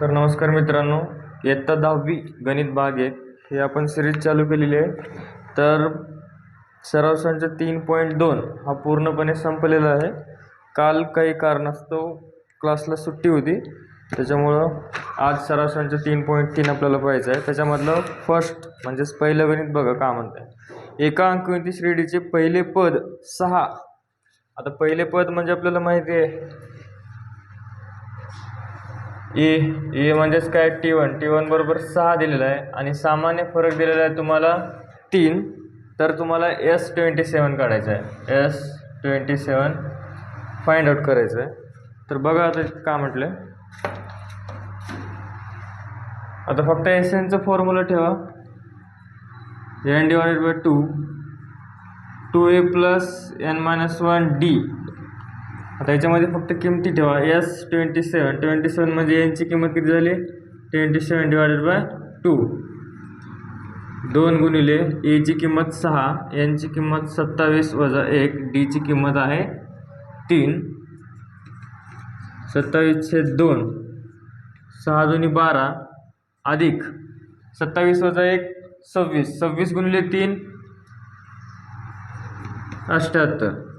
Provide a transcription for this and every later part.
तर नमस्कार मित्रांनो इयत्ता दहावी गणित भाग एक हे आपण सिरीज चालू केलेली आहे. तर सराव संच तीन पॉईंट दोन हा पूर्णपणे संपलेला आहे. काल काही कारणास्तव क्लासला सुट्टी होती. त्याच्यामुळं आज सराव संच तीन पॉईंट तीन आपल्याला पाहायचं आहे. त्याच्यामधलं फर्स्ट म्हणजेच पहिलं गणित बघा का म्हणतंय. एका अंकगणिती श्रेणीचे पहिले पद सहा. आता पहिले पद म्हणजे आपल्याला माहिती आहे. ए ए म्हणजेच काय? टी वन टी वन बरोबर सहा दिलेला आहे. आणि सामान्य फरक दिलेला आहे तुम्हाला तीन. तर तुम्हाला एस ट्वेंटी सेवन काढायचं आहे. S twenty seven find out करायचं आहे. तर बघा आता का म्हटलं आता फक्त एस एनचं फॉर्म्युला ठेवा. N divided by two two A plus N minus one D आता याच्यामध्ये फक्त किमती ठेवा. S twenty seven twenty seven म्हणजे यांची किंमत किती झाली? Twenty seven divided by two दोन गुणिले एची किंमत सहा यांची किंमत सत्तावीस वजा एक डीची किंमत आहे तीन. सत्तावीसशे दोन. सहा दोन्ही बारा. अधिक. सत्तावीस वजा एक सव्वीस. सव्वीस गुणिले तीन. अठ्ठ्याहत्तर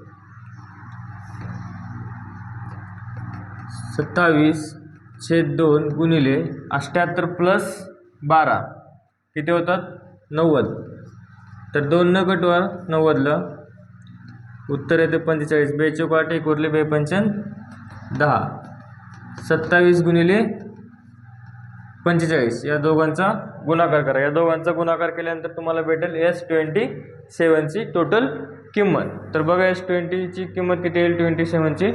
सत्तावीस छेद दोन गुणिले अठ्ठ्याहत्तर प्लस बारा. किती होतात? नव्वद. तर दोन न कटवा नव्वदला उत्तर येते पंचेचाळीस. बेचोक आठ एक उरले बे पंचन दहा. सत्तावीस गुणिले पंचेचाळीस. या दोघांचा गुणाकार करा. या दोघांचा गुणाकार केल्यानंतर तुम्हाला भेटेल एस ट्वेंटी सेवनची टोटल किंमत. तर बघा एस ट्वेंटीची किंमत किती येईल? ट्वेंटी सेवनची.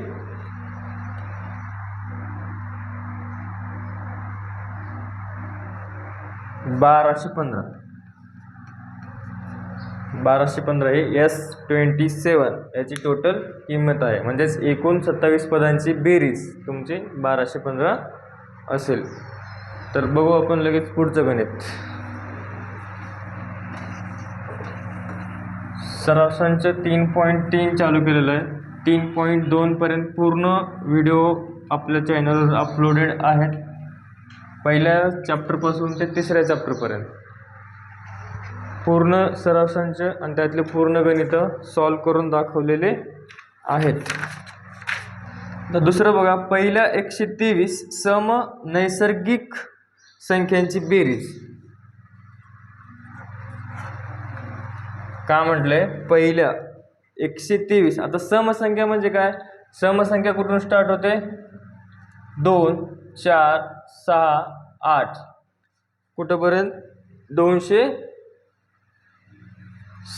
बाराशे पंधरा. बाराशे पंधरा हे एस ट्वेंटी सेवन याची टोटल किंमत आहे. म्हणजेच एकूण सत्तावीस पदांची बेरीज तुमची बाराशे पंधरा असेल. तर बघू आपण लगेच पुढचं गणित. सरासंच तीन पॉईंट तीन चालू केलेलं आहे. तीन पॉईंट दोनपर्यंत पूर्ण व्हिडिओ आपल्या चॅनलवर अपलोडेड आहेत. पहिल्या चॅप्टरपासून ते तिसऱ्या चॅप्टरपर्यंत पूर्ण सरासंच आणि त्यातले पूर्ण गणितं सॉल्व करून दाखवलेले आहेत. तर दुसरं बघा पहिल्या एकशे तेवीस सम नैसर्गिक संख्यांची बेरीज. का म्हटलंय? पहिल्या एकशे तेवीस. आता समसंख्या म्हणजे काय? समसंख्या कुठून स्टार्ट होते? दोन चार सहा आठ. कुठंपर्यंत? दोनशे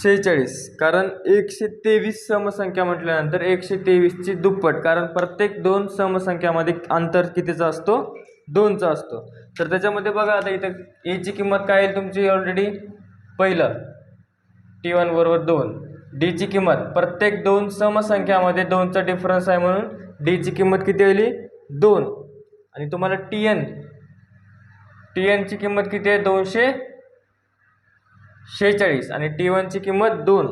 शेहेचाळीस. कारण एकशे तेवीस समसंख्या म्हटल्यानंतर एकशे तेवीसची दुप्पट. कारण प्रत्येक दोन समसंख्यामध्ये अंतर कितीचा असतो? दोनचा असतो. तर त्याच्यामध्ये बघा आता इथं एची किंमत काय येईल तुमची ऑलरेडी पहिलं. टी वन बरोबर दोन. डीची किंमत. प्रत्येक दोन समसंख्यामध्ये दोनचा डिफरन्स आहे म्हणून डीची किंमत किती आली? दोन. आणि तुम्हाला टी एन टी एनची किंमत किती आहे? दोनशे शेहेचाळीस. आणि टी वनची किंमत दोन.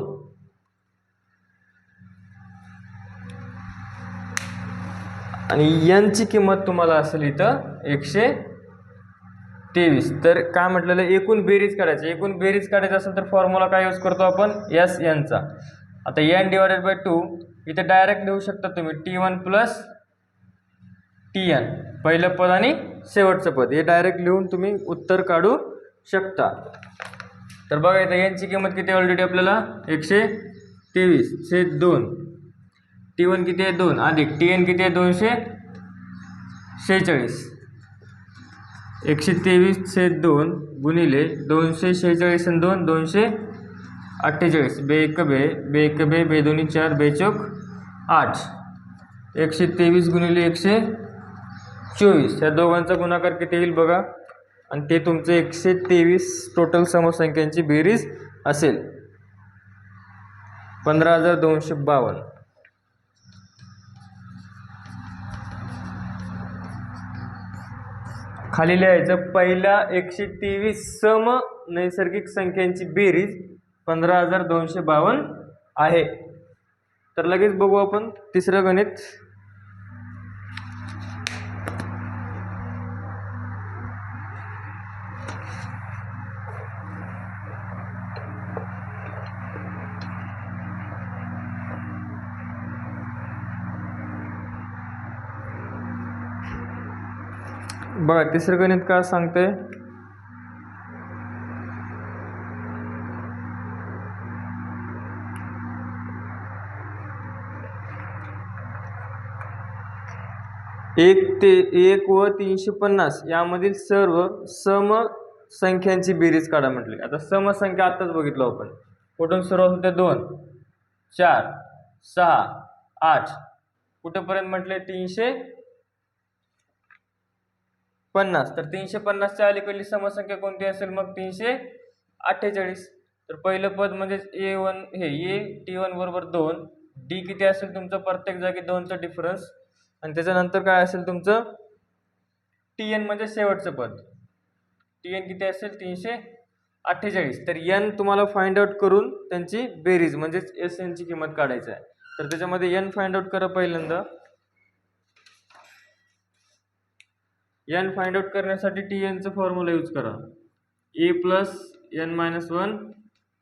आणि यांची किंमत तुम्हाला असेल इथं एकशे तेवीस. तर काय म्हटलेलं एकूण बेरीज काढायची. एकूण बेरीज काढायचं असेल तर फॉर्म्युला काय यूज करतो आपण? एस यांचा आता यन डिवायडेड बाय टू इथं डायरेक्ट लिहू शकता तुम्ही. T one plus T N पहिलं पद आणि शेवटचं पद. हे डायरेक्ट लिहून तुम्ही उत्तर काढू शकता. तर बघा इथं यांची किंमत किती ऑलरेडी आपल्याला? एकशे तेवीस. छे दोन. टी वन किती आहे? दोन. अधिक. टी एन किती आहे? दोनशे शेहेचाळीस. एकशे तेवीस छेद दोन गुणिले दोनशे शेहेचाळीस आणि दोन दोनशे अठ्ठेचाळीस. बे एक बे बे एक बे बे दोन्ही चार बेचोक आठ. एकशे तेवीस गुणिले एकशे चोवीस. या दोघांचा गुणाकार किती येईल बघा? आणि ते तुमचे एकशे तेवीस टोटल समसंख्यांची बेरीज असेल. पंधरा हजार दोनशे बावन्न. खाली लिहायचं पहिल्या एकशे तेवीस सम नैसर्गिक संख्यांची बेरीज पंधरा हजार दोनशे बावन्न आहे. तर लगेच बघू आपण तिसरं गणित. बघा तिसरं गणित काय सांगते? एक ते एक व तीनशे पन्नास यामधील सर्व सम संख्यांची बेरीज काढा म्हटली. आता समसंख्या आत्ताच बघितलो आपण. कुठून सुरुवात होते? दोन चार सहा आठ. कुठेपर्यंत म्हटले? तीनशे पन्नास. तर तीनशे पन्नासच्या अलीकडली समसंख्या कोणती असेल? मग तीनशे अठ्ठेचाळीस. तर पहिलं पद म्हणजेच ए वन हे ए टी वन बरोबर दोन. डी किती असेल तुमचं? प्रत्येक जागी दोनचा डिफरन्स आणि त्याच्यानंतर काय असेल तुमचं? टी एन म्हणजे शेवटचं पद. टी एन किती असेल? तीनशे अठ्ठेचाळीस. तर एन तुम्हाला फाइंड आउट करून त्यांची बेरीज म्हणजेच एस एनची किंमत काढायची आहे तर त्याच्यामध्ये एन फाइंड आउट करा पहिल्यांदा. एन फाइंड आउट करण्यासाठी टी एनचं फॉर्म्युला यूज करा. A plus N minus one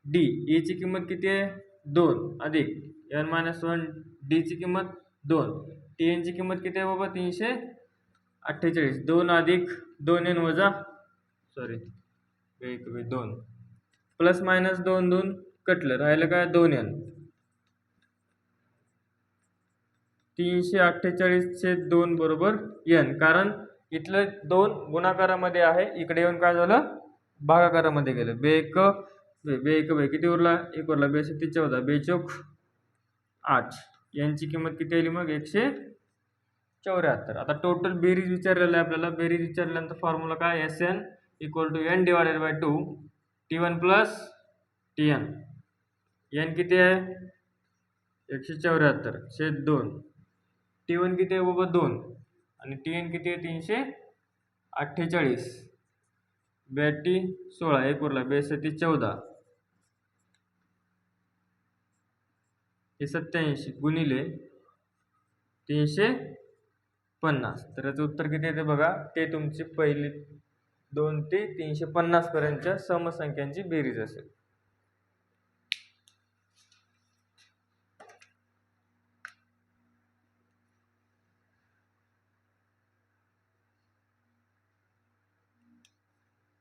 D एची किंमत किती आहे? दोन. अधिक. एन मायनस वन डीची किंमत दोन. टी एनची किंमत किती आहे बाबा? तीनशे अठ्ठेचाळीस. दोन अधिक दोन एन वजा सॉरी कमी वे दोन. प्लस मायनस दोन दोन कटलं. राहिलं काय? दोन एन तीनशे अठ्ठेचाळीसचे दोन बरोबर एन कारण इथलं दोन गुणाकारामध्ये आहे. इकडे येऊन काय झालं? भागाकारामध्ये गेलं. बे एक बे बे एक बे. किती उरला? एक उरला. बे सत्ती चौदा बेचोक आठ. यांची किंमत किती आली मग? एकशे चौऱ्याहत्तर. आता टोटल बेरीज विचारलेलं आहे आपल्याला. बेरीज विचारल्यानंतर फॉर्म्युला काय? S N equal to N divided by two T one plus T N N किती आहे? एकशे चौऱ्याहत्तर. छेद दोन. टी वन किती आहे? बाबा दोन. आणि टी एन किती आहे? तीनशे अठ्ठेचाळीस. ब्याटी सोळा एक उरला. बेसती चौदा. हे सत्याऐंशी गुणिले तीनशे पन्नास. तर याचं उत्तर किती येते बघा? ते तुमची पहिली दोन ते तीनशे पन्नासपर्यंतच्या समसंख्यांची बेरीज असेल.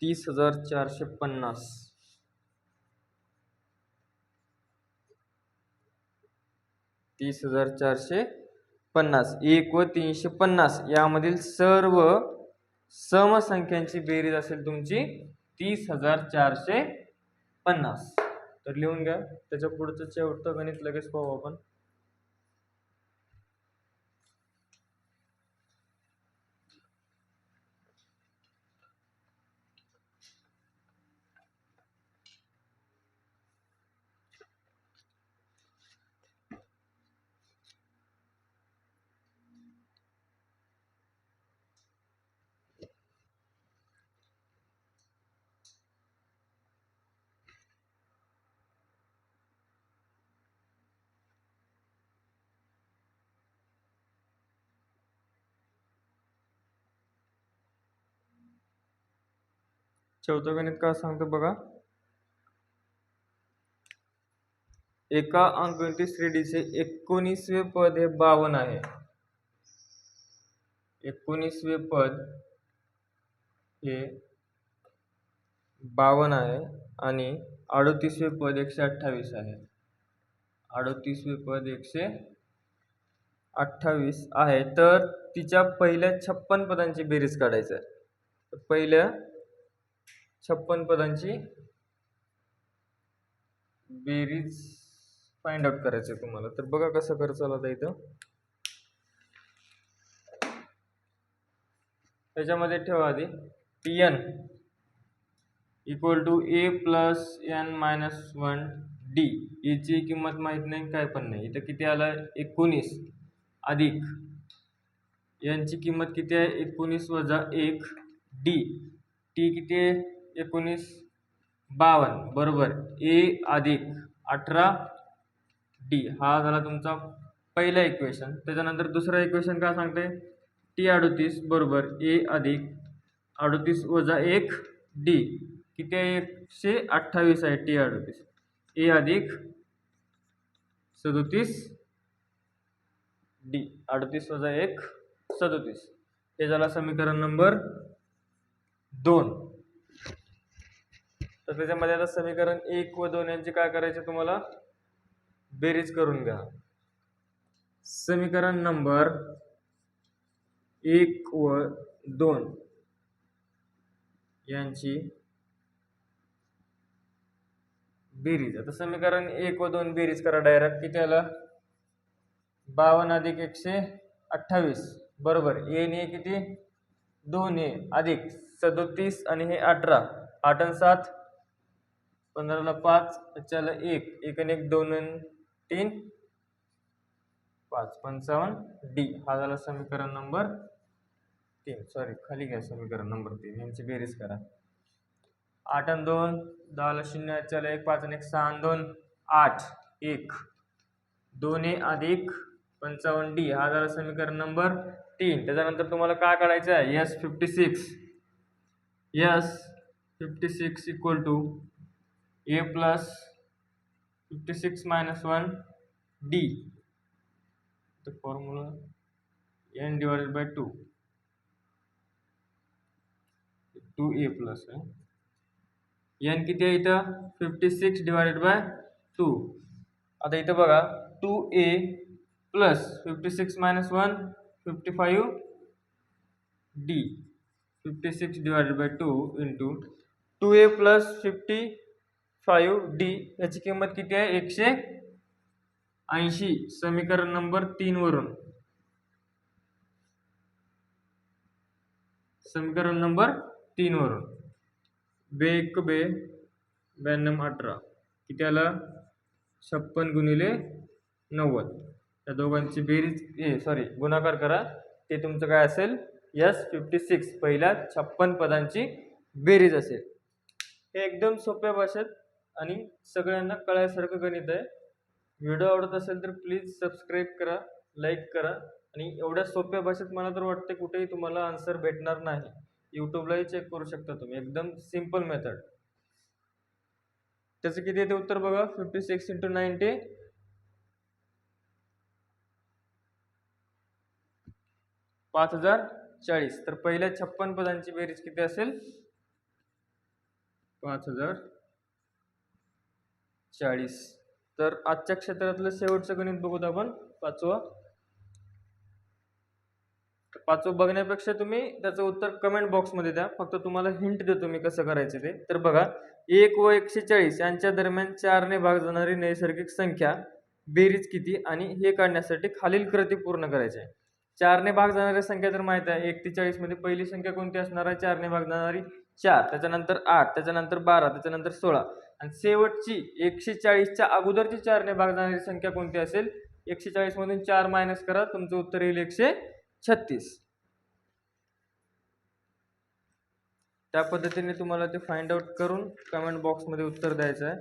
तीस हजार चारशे पन्नास. तीस हजार चारशे पन्नास. एक व तीनशे पन्नास. यामधील सर्व समसंख्यांची बेरीज असेल तुमची तीस हजार चारशे पन्नास. तर लिहून घ्या. त्याच्या पुढचं शेवटचं गणित लगेच पाहू आपण. चौथं गणित काय सांगतं बघा. एका अंकगणित श्रेणीचे एकोणीसवे पद हे बावन आहे. एकोणीसवे पद हे बावन आहे आणि अडोतीसवे पद एकशे अठ्ठावीस आहे. अडोतीसवे पद एकशे अठ्ठावीस आहे. तर तिच्या पहिल्या छप्पन पदांची बेरीज काढायचं आहे. तर पहिल्या छप्पन पदांची बेरीज फाइंड आउट करायचं आहे तुम्हाला. तर बघा कसं करायचं आता इथं. त्याच्यामध्ये ठेवा आधी. T N equal to A plus N minus one D याची किंमत माहीत नाही काय पण नाही. इथं किती आला? एकोणीस. अधिक. यांची किंमत किती आहे? एकोणीस वजा एक डी टी किती आहे? एकोणीस बावन्न. बरोबर. ए अधिक अठरा डी. हा झाला तुमचा पहिला इक्वेशन त्याच्यानंतर दुसरा इक्वेशन काय सांगते? टी अडोतीस. बरोबर. ए अधिक अडोतीस वजा एक डी. किती आहे? एकशे अठ्ठावीस आहे टी अडतीस. ए अधिक सदोतीस डी. अडतीस वजा एक सदोतीस. हे झालं समीकरण नंबर दोन. तर त्याच्यामध्ये आता समीकरण एक व दोन यांचे काय करायचे तुम्हाला? बेरीज करून घ्या. समीकरण नंबर एक व दोन यांची बेरीज. आता समीकरण एक व दोन बेरीज करा डायरेक्ट किती आलं? बावन्न अधिक एकशे अठ्ठावीस. बरोबर. ए किती? दोन ए अधिक सदोतीस आणि हे अठरा. आठ आणि सात? पंधराला पाच त्याच्याला एक. एक आणि एक दोन तीन. पाच. पंचावन्न. डी. हा झाला समीकरण नंबर तीन. सॉरी खाली घ्या समीकरण नंबर तीन. यांची बेरीज करा. आठ आणि दोन दहाला शून्य चला एक पाच आणि एक सहा आणि दोन आठ. एक. दोन ए अधिक पंचावन्न डी. हा झाला समीकरण नंबर तीन. त्याच्यानंतर तुम्हाला काय काढायचं आहे? S fifty six S fifty six equal to A plus fifty six minus one D the formula n divided by 2 2a plus आहे n किती आहे इथं? Fifty six divided by two आता इथं बघा two A plus fifty six minus one fifty five D fifty six divided by two into two A plus fifty five D याची किंमत किती आहे? एकशे ऐंशी. समीकरण नंबर तीन वरून. समीकरण नंबर तीन वरून. बे एक बे ब्याण्णव अठरा. किती आला? छप्पन गुणिले नव्वद. या दोघांची बेरीज ए सॉरी गुणाकार करा. ते तुमचं काय असेल? S fifty six. पहिल्या छप्पन पदांची बेरीज असेल. हे एकदम सोप्या भाषेत आणि सगळ्यांना कळायसारखं गणित आहे. व्हिडिओ आवडत असेल तर प्लीज सबस्क्राईब करा लाईक करा आणि एवढ्या सोप्या भाषेत मला तर वाटते कुठेही तुम्हाला आन्सर भेटणार नाही. यूट्यूबलाही चेक करू शकता तुम्ही. एकदम सिंपल मेथड त्याचं किती येते उत्तर बघा? फिफ्टी सिक्स इंटू नाईन्टी पाच हजार चाळीस. तर पहिल्या छप्पन पदांची बेरीज किती असेल? पाच हजार चाळीस. तर आजच्या क्षेत्रातलं शेवटचं गणित बघूत आपण. पाचवं. पाचवं बघण्यापेक्षा तुम्ही त्याचं उत्तर कमेंट बॉक्समध्ये द्या. फक्त तुम्हाला हिंट देतो मी कसं करायचं ते. तर बघा एक व एकशे चाळीस यांच्या दरम्यान चारने भाग जाणारी नैसर्गिक संख्या बेरीज किती आणि हे काढण्यासाठी खालील कृती पूर्ण करायची आहे. चारने भाग जाणाऱ्या संख्या तर माहीत आहे. एक ते चाळीसमध्ये पहिली संख्या कोणती असणार आहे? चारने भाग जाणारी चार त्याच्यानंतर आठ त्याच्यानंतर बारा त्याच्यानंतर सोळा. आणि शेवटची एकशे चाळीसच्या अगोदरची चारने भाग जाणारी संख्या कोणती असेल? एकशे चाळीसमधून चार मायनस करा. तुमचं उत्तर येईल एकशे छत्तीस. त्या पद्धतीने तुम्हाला ते फाइंड आउट करून कमेंट बॉक्समध्ये उत्तर द्यायचं आहे.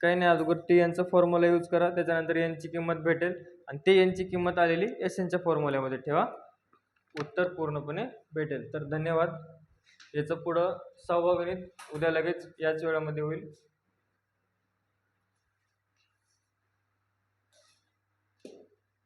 काही नाही अगोदर टी यांचा फॉर्म्युला यूज करा. त्याच्यानंतर यांची किंमत भेटेल. आणि ते यांची किंमत आलेली एस एनच्या फॉर्म्युल्यामध्ये ठेवा. उत्तर पूर्णपणे भेटेल. तर धन्यवाद. याचं पुढं सहावं गणित उद्या लगेच याच वेळामध्ये होईल.